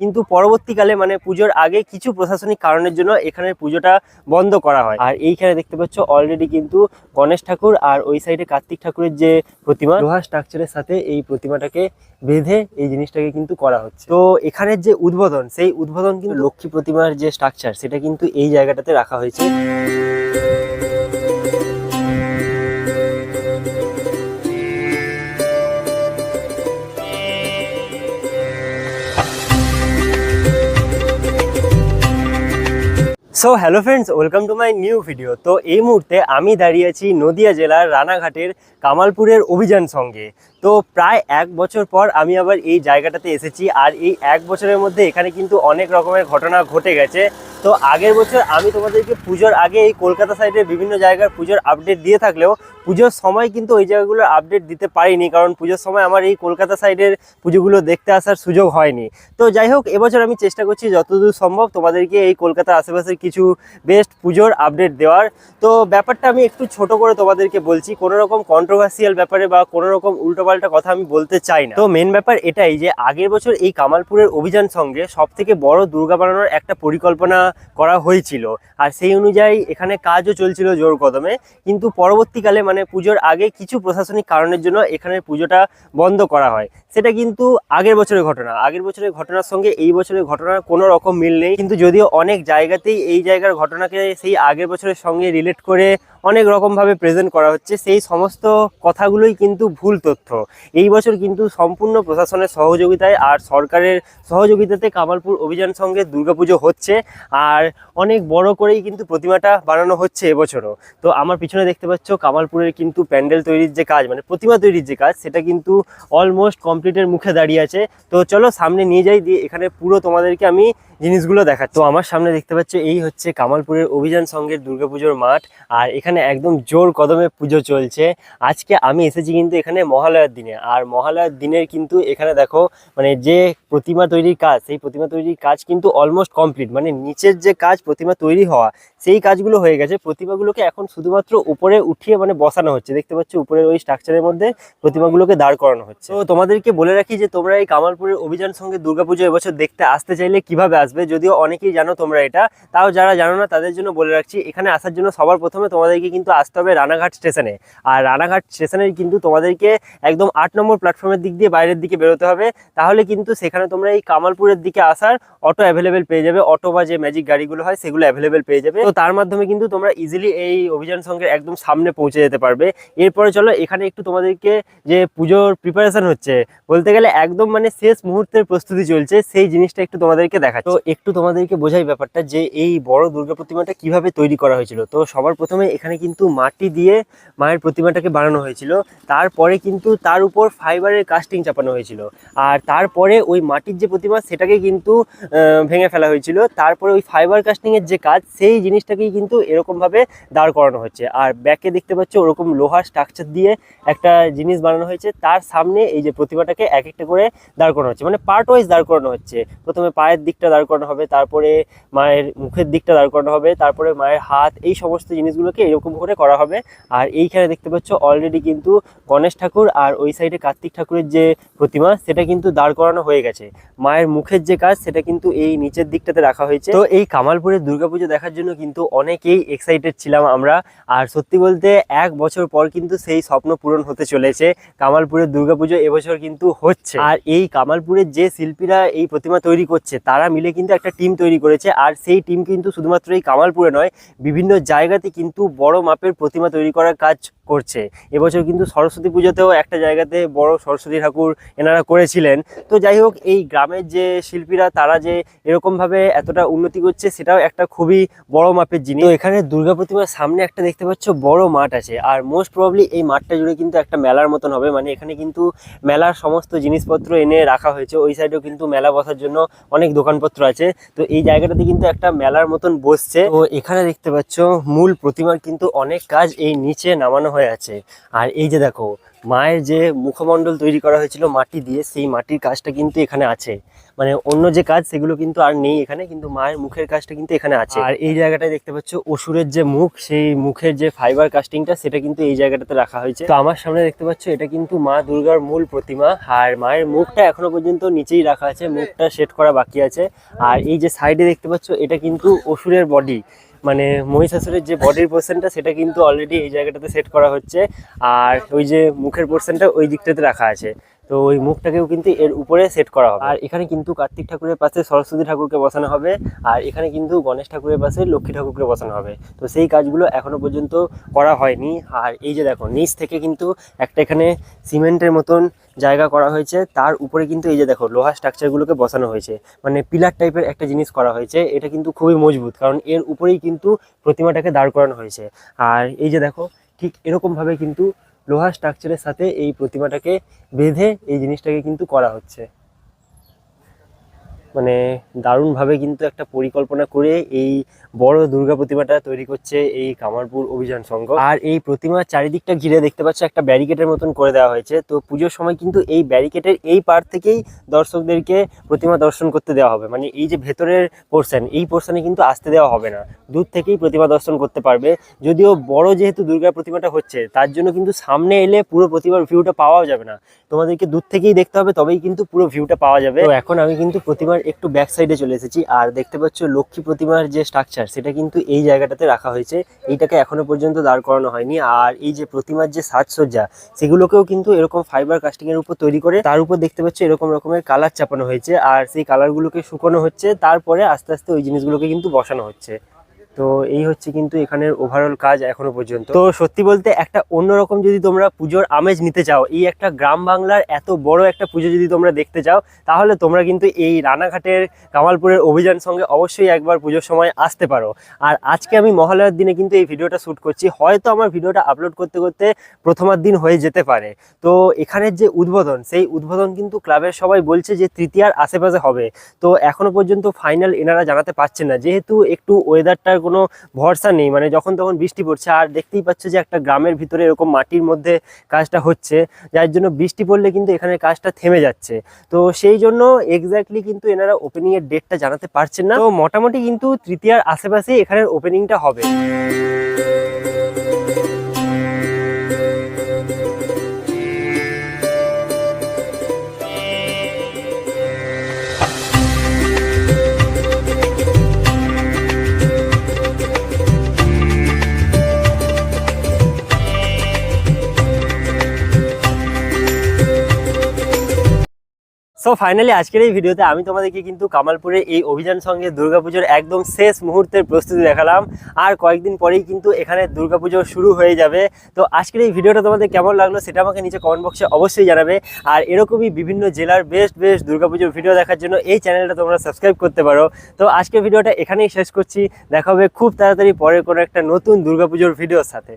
কিন্তু পরবর্তীকালে মানে পুজোর আগে কিছু প্রশাসনিক কারণের জন্য এখানের পুজোটা বন্ধ করা হয়। আর এইখানে দেখতে পাচ্ছ অলরেডি কিন্তু গণেশ ঠাকুর আর ওই সাইডে কার্তিক ঠাকুরের যে প্রতিমা লোহার স্ট্রাকচারের সাথে এই প্রতিমাটাকে বেঁধে এই জিনিসটাকে কিন্তু করা হচ্ছে। তো এখানের যে উদ্বোধন, সেই উদ্বোধন কিন্তু লক্ষ্মী প্রতিমার যে স্ট্রাকচার সেটা কিন্তু এই জায়গাটাতে রাখা হয়েছে। So hello friends welcome to my new video তো এই মুহূর্তে আমি দাঁড়িয়ে আছি নদিয়া জেলার রানাঘাটের কামালপুরের অভিযান সঙ্গে। তো প্রায় এক বছর পর আমি আবার এই জায়গাটাতে এসেছি আর এই এক বছরের মধ্যে এখানে কিন্তু অনেক রকমের ঘটনা ঘটে গেছে। তো আগের বছর আমি তোমাদেরকে পুজোর আগে এই কলকাতা সাইডের বিভিন্ন জায়গার পুজোর আপডেট দিয়ে থাকলেও পুজোর সময় কিন্তু ওই জায়গাগুলোর আপডেট দিতে পারিনি কারণ পুজোর সময় আমার এই কলকাতা সাইডের পুজোগুলো দেখতে আসার সুযোগ হয়নি। তো যাই হোক, এবছর আমি চেষ্টা করছি যতদূর সম্ভব তোমাদেরকে এই কলকাতার আশেপাশের কিছু বেস্ট পুজোর আপডেট দেওয়ার। তো ব্যাপারটা আমি একটু ছোট করে তোমাদেরকে বলছি, কোনো রকম কন্ট্রোভার্সিয়াল ব্যাপারে বা কোনো রকম উল্টোপাল্টা কথা আমি বলতে চাই না। তো মেন ব্যাপার এটাই যে আগের বছর এই কামালপুরের অভিযান সঙ্গে সব থেকে বড় দুর্গা বানানোর একটা পরিকল্পনা করা হয়েছিল। আর সেই অনুযায়ী এখানে কাজও চলছিল জোর কদমে। কিন্তু পরবর্তীকালে মানে পুজোর আগে কিছু প্রশাসনিক কারণের জন্য এখানের পুজোটা বন্ধ করা হয়। সেটা কিন্তু আগের বছরের ঘটনা। আগের বছরের ঘটনার সঙ্গে এই বছরের ঘটনার কোনো রকম মিল নেই। কিন্তু যদিও অনেক জায়গাতেই এই জায়গার ঘটনাকে সেই আগের বছরের সঙ্গে রিলেট করে অনেক রকমভাবে প্রেজেন্ট করা হচ্ছে। সেই সমস্ত কথাগুলোই কিন্তু ভুল তথ্য। এই বছর কিন্তু সম্পূর্ণ প্রশাসনের সহযোগিতায় আর সরকারের সহযোগিতাতে কামালপুর অভিযান সঙ্গে দুর্গাপুজো হচ্ছে। আর অনেক বড় করেই কিন্তু প্রতিমাটা বানানো হচ্ছে এবছরও। তো আমার পিছনে দেখতে পাচ্ছ কামালপুরের কিন্তু প্যান্ডেল তৈরির যে কাজ মানে প্রতিমা তৈরির যে কাজ, সেটা কিন্তু অলমোস্ট কমপ্লিটের মুখে দাঁড়িয়ে আছে। তো চলো সামনে নিয়ে যাই, দিয়ে এখানে পুরো তোমাদেরকে আমি জিনিসগুলো দেখাচ্ছি তো আমার সামনে দেখতে পাচ্ছ, এই হচ্ছে কামালপুরের অভিযান সঙ্গের দুর্গাপুজোর মাঠ, আর এখানে একদম জোর কদমে পুজো চলছে। আজকে আমি এসেছি কিন্তু এখানে মহালয়ার দিনে, আর মহালয়ার দিনের কিন্তু এখানে দেখো মানে যে প্রতিমা তৈরির কাজ, সেই প্রতিমা তৈরির কাজ কিন্তু অলমোস্ট কমপ্লিট মানে নিচের যে কাজ প্রতিমা তৈরি হওয়া, সেই কাজগুলো হয়ে গেছে। প্রতিমাগুলোকে এখন শুধুমাত্র উপরে উঠিয়ে মানে বসানো হচ্ছে। দেখতে পাচ্ছ, উপরের ওই স্ট্রাকচারের মধ্যে প্রতিমাগুলোকে দাঁড় করানো হচ্ছে। তো তোমাদেরকে বলে রাখি যে তোমরা এই কামালপুরের অভিযান সঙ্গে দুর্গাপুজো এবছর দেখতে, আসতে চাইলে কীভাবে আসবে। যদিও অনেকেই জানো তোমরা এটা। তাও যারা জানো না, তাদের জন্য বলে রাখছি, এখানে আসার জন্য সবার প্রথমে তোমাদেরকে কিন্তু আসতে হবে রানাঘাট স্টেশনে। আর রানাঘাট স্টেশনে কিন্তু তোমাদেরকে একদম আট নম্বর প্ল্যাটফর্মের দিক দিয়ে বাইরের দিকে বেরোতে হবে। তাহলে কিন্তু সেখানে তোমরা এই কামালপুরের দিকে আসার অটো অ্যাভেলেবেল পেয়ে যাবে। অটো বা যে ম্যাজিক গাড়িগুলো হয়, সেগুলো অ্যাভেলেবেল পেয়ে যাবে। তো তার মাধ্যমে কিন্তু তোমরা ইজিলি এই অভিযান সঙ্গে একদম সামনে পৌঁছে যেতে পারবে। এরপরে চলো, এখানে একটু তোমাদেরকে যে পুজোর প্রিপারেশন হচ্ছে, বলতে গেলে একদম মানে শেষ মুহূর্তের প্রস্তুতি চলছে। সেই জিনিসটা একটু তোমাদেরকে দেখা তো একটু তোমাদেরকে বোঝাই ব্যাপারটা যে এই বড় দুর্গা প্রতিমাটা কীভাবে তৈরি করা হয়েছিল। তো সবার প্রথমে এখানে কিন্তু মাটি দিয়ে মায়ের প্রতিমাটাকে বানানো হয়েছিল। তারপরে কিন্তু তার উপর ফাইবারের কাস্টিং চাপানো হয়েছিল। আর তারপরে ওই মাটির যে প্রতিমা, সেটাকে কিন্তু ভেঙে ফেলা হয়েছিল। তারপরে ওই ফাইবার কাস্টিংয়ের যে কাজ, সেই জিনিসটাকেই কিন্তু এরকমভাবে দাঁড় করানো হচ্ছে। আর ব্যাকে দেখতে পাচ্ছ, ওরকম লোহার স্ট্রাকচার দিয়ে একটা জিনিস বানানো হয়েছে। তার সামনে এই যে প্রতিমাটাকে এক একটা করে দাঁড় করানো হচ্ছে। মানে পার্ট ওয়াইজ দাঁড় করানো হচ্ছে। প্রথমে পায়ের দিকটা দাঁড় করানো হবে, তারপরে মায়ের মুখের দিকটা দাঁড় করানো হবে, তারপরে মায়ের হাত, এই সমস্ত জিনিসগুলোকে এরকম করে করা হবে। আর এইখানে দেখতে পাচ্ছ অলরেডি কিন্তু গণেশ ঠাকুর আর ওই সাইডে কার্তিক ঠাকুরের যে প্রতিমা, সেটা কিন্তু দাঁড় করানো হয়ে গেছে। মায়ের মুখের যে কাজ, সেটা কিন্তু এই নিচের দিকটাতে রাখা হয়েছে। তো এই কামালপুরের দুর্গাপুজো দেখার জন্য কিন্তু অনেকেই এক্সাইটেড ছিলাম আমরা। আর সত্যি বলতে, এক বছর পর কিন্তু সেই স্বপ্ন পূরণ হতে চলেছে। কামালপুরের দুর্গাপুজো এবছর কিন্তু হচ্ছে। আর এই কামালপুরের যে শিল্পীরা এই প্রতিমা তৈরি করছে, তারা মিলে কিন্তু একটা টিম তৈরি করেছে। আর সেই টিম কিন্তু শুধুমাত্র এই কামালপুরে নয়, বিভিন্ন জায়গাতে কিন্তু বড় মাপের প্রতিমা তৈরি করার কাজ করছে। এবছর কিন্তু সরস্বতী পুজোতেও একটা জায়গাতে বড় সরস্বতী ঠাকুর এনারা করেছিলেন। তো যাই হোক, এই গ্রামের যে শিল্পীরা, তারা যে এরকমভাবে এতটা উন্নতি করছে, সেটাও একটা খুবই বড় মাপের জিনিস। তো এখানে দুর্গা প্রতিমার সামনে একটা দেখতে পাচ্ছ, বড় মাঠ আছে। আর মোস্ট প্রবলি এই মাঠটা জুড়ে কিন্তু একটা মেলার মতন হবে। মানে এখানে কিন্তু মেলার সমস্ত জিনিসপত্র এনে রাখা হয়েছে। ওই সাইডেও কিন্তু মেলা বসার জন্য অনেক দোকানপত্র আছে। তো এই জায়গাটাতে কিন্তু একটা মেলার মতন বসছে। তো এখানে দেখতে পাচ্ছ, মূল প্রতিমার কিন্তু অনেক কাজ এই নিচে নামানো হয়ে আছে। আর এই যে দেখো মায়ের যে মুখমণ্ডল তৈরি করা হয়েছিল মাটি দিয়ে, সেই মাটির কাজটা কিন্তু এখানে আছে। মানে অন্য যে কাজ, সেগুলো কিন্তু আর নেই এখানে, কিন্তু মায়ের মুখের কাজটা কিন্তু এখানে আছে। আর এই জায়গাটায় দেখতে পাচ্ছ, অসুরের যে মুখ, সেই মুখের যে ফাইবার কাস্টিংটা সেটা কিন্তু এই জায়গাটাতে রাখা হয়েছে। তো আমার সামনে দেখতে পাচ্ছ, এটা কিন্তু মা দুর্গার মূল প্রতিমা। আর মায়ের মুখটা এখনও পর্যন্ত নিচেই রাখা আছে, মুখটা সেট করা বাকি আছে। আর এই যে সাইডে দেখতে পাচ্ছ, এটা কিন্তু অসুরের বডি মানে মহিষাসুরের যে বডির পোর্শনটা সেটা কিন্তু অলরেডি এই জায়গাটাতে সেট করা হচ্ছে। আর ওই যে মুখের পোর্শনটা ওই দিকটাতে রাখা আছে। তো ওই মুখটাকেও কিন্তু এর উপরে সেট করা হবে। আর এখানে কিন্তু কার্তিক ঠাকুরের পাশে সরস্বতী ঠাকুরকে বসানো হবে, আর এখানে কিন্তু গণেশ ঠাকুরের পাশে লক্ষ্মী ঠাকুরকে বসানো হবে। তো সেই কাজগুলো এখনও পর্যন্ত করা হয়নি। আর এই যে দেখো, নিচ থেকে কিন্তু একটা এখানে সিমেন্টের মতন জায়গা করা হয়েছে। তার উপরে কিন্তু এই যে দেখো, লোহা স্ট্রাকচারগুলোকে বসানো হয়েছে। মানে পিলার টাইপের একটা জিনিস করা হয়েছে। এটা কিন্তু খুবই মজবুত, কারণ এর উপরেই কিন্তু প্রতিমাটাকে দাঁড় করানো হয়েছে। আর এই যে দেখো, ঠিক এরকমভাবে কিন্তু লোহা স্ট্রাকচারের সাথে এই প্রতিমাটাকে বেঁধে এই জিনিসটাকে কিন্তু করা হচ্ছে। মানে দারুণভাবে কিন্তু একটা পরিকল্পনা করে এই বড় দুর্গা প্রতিমাটা তৈরি করছে এই কামারপুর অভিযান সংঘ। আর এই প্রতিমার চারিদিকটা ঘিরে দেখতে পাচ্ছ, একটা ব্যারিকেডের মতন করে দেওয়া হয়েছে। তো পুজোর সময় কিন্তু এই ব্যারিকেডের এই পার থেকেই দর্শকদেরকে প্রতিমা দর্শন করতে দেওয়া হবে। মানে এই যে ভেতরের পোর্শন এই পোর্শনে কিন্তু আসতে দেওয়া হবে না। দূর থেকেই প্রতিমা দর্শন করতে পারবে। যদিও বড় যেহেতু দুর্গা প্রতিমাটা হচ্ছে, তার জন্য কিন্তু সামনে এলে পুরো প্রতিমার ভিউটা পাওয়াও যাবে না। তোমাদেরকে দূর থেকেই দেখতে হবে, তবেই কিন্তু পুরো ভিউটা পাওয়া যাবে। তো এখন আমি কিন্তু প্রতিমার একটু ব্যাক সাইডে চলে এসেছি। আর দেখতে পাচ্ছ লক্ষ্মী প্রতিমার যে স্ট্রাকচার সেটা কিন্তু এই জায়গাটাতে রাখা হয়েছে। এইটাকে এখনও পর্যন্ত দাঁড় করানো হয়নি। আর এই যে প্রতিমার যে সাজসজ্জা, সেগুলোকেও কিন্তু এরকম ফাইবার কাস্টিংয়ের উপর তৈরি করে তার উপর দেখতে পাচ্ছ এরকম রকমের কালার চাপানো হয়েছে। আর সেই কালারগুলোকে শুকানো হচ্ছে। তারপরে আস্তে আস্তে ওই জিনিসগুলোকে কিন্তু বসানো হচ্ছে। তো এই হচ্ছে কিন্তু এখানের ওভারঅল কাজ এখনও পর্যন্ত। তো সত্যি বলতে একটা অন্যরকম যদি তোমরা পুজোর আমেজ নিতে চাও, এই একটা গ্রাম বাংলার এত বড় একটা পুজো যদি তোমরা দেখতে চাও, তাহলে তোমরা কিন্তু এই রানাঘাটের কামালপুরের অভিযান সঙ্গে অবশ্যই একবার পুজোর সময় আসতে পারো। আর আজকে আমি মহালয়ার দিনে কিন্তু এই ভিডিওটা শ্যুট করছি, হয়তো আমার ভিডিওটা আপলোড করতে করতে প্রথমার দিন হয়ে যেতে পারে। তো এখানের যে উদ্বোধন, সেই উদ্বোধন কিন্তু ক্লাবের সবাই বলছে যে তৃতীয়ার আশেপাশে হবে। তো এখনও পর্যন্ত ফাইনাল এনারা জানাতে পারছেন না, যেহেতু একটু ওয়েদারটার কোনো ভরসা নেই। মানে যখন তখন বৃষ্টি পড়ছে আর দেখতেই পাচ্ছ যে একটা গ্রামের ভিতরে এরকম মাটির মধ্যে কাজটা হচ্ছে, যার জন্য বৃষ্টি পড়লে কিন্তু এখানে কাজটা থেমে যাচ্ছে। তো সেই জন্য এক্স্যাক্টলি কিন্তু এনারা ওপেনিং এর ডেটটা জানাতে পারছেন না। তো মোটামুটি কিন্তু তৃতীয়ার আশেপাশেই এখানের ওপেনিংটা হবে। সো ফাইনালি আজকের এই ভিডিওতে আমি তোমাদেরকে কিন্তু কামালপুরে এই অভিযান সঙ্গে দুর্গাপুজোর একদম শেষ মুহূর্তের প্রস্তুতি দেখালাম। আর কয়েকদিন পরেই কিন্তু এখানে দুর্গাপুজো শুরু হয়ে যাবে। তো আজকের এই ভিডিওটা তোমাদের কেমন লাগল সেটা আমাকে নিচে কমেন্ট বক্সে অবশ্যই জানাবে। আর এরকমই বিভিন্ন জেলার বেস্ট বেস্ট দুর্গাপুজোর ভিডিও দেখার জন্য এই চ্যানেলটা তোমরা সাবস্ক্রাইব করতে পারো। তো আজকের ভিডিওটা এখানেই শেষ করছি। দেখা হবে খুব তাড়াতাড়ি পরের কোনো একটা নতুন দুর্গাপুজোর ভিডিওর সাথে।